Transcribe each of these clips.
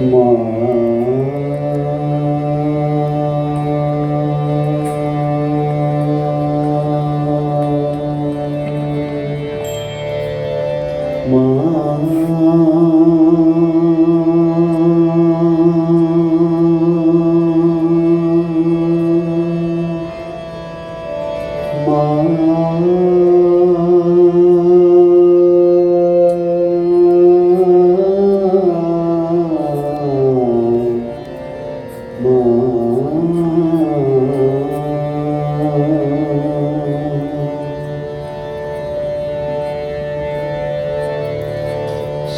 Mama.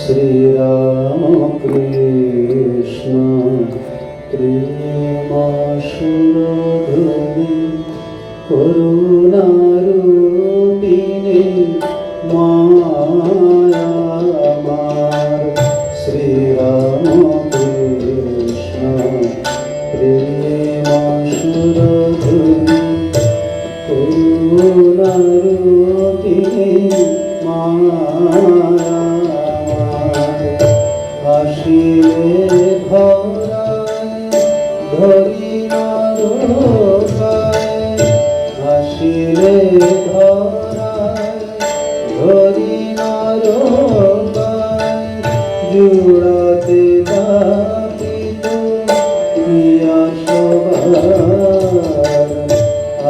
Shriram Krishna প্রেমাসুরধনি করুণারূপিণী জুড়াতে দাপিত প্রিয়া সবার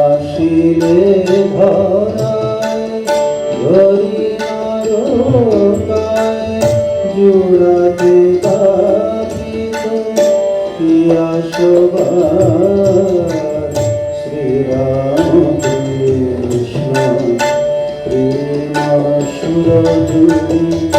আসিলে ধরায় ধরি জুড়াতে দাপিত প্রিয়া সবার শ্রীরাম কৃষ্ণ প্রেমা সুরধুরি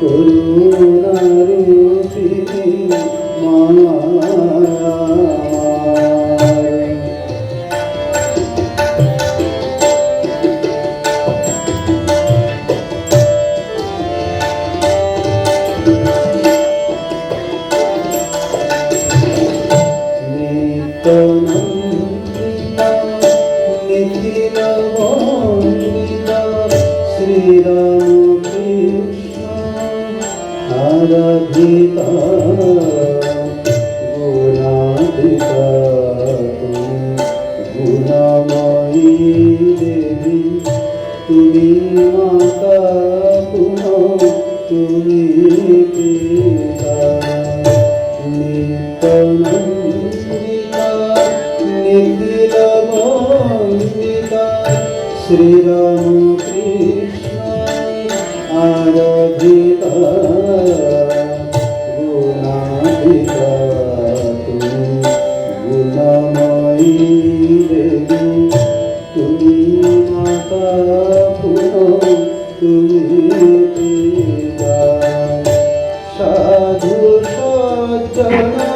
করুণারূপিণী মায়া আরাধিতা গুণাধিতা গুণময়ী দেবী তুমি মাতা পুনঃ সাধু সজ্জন।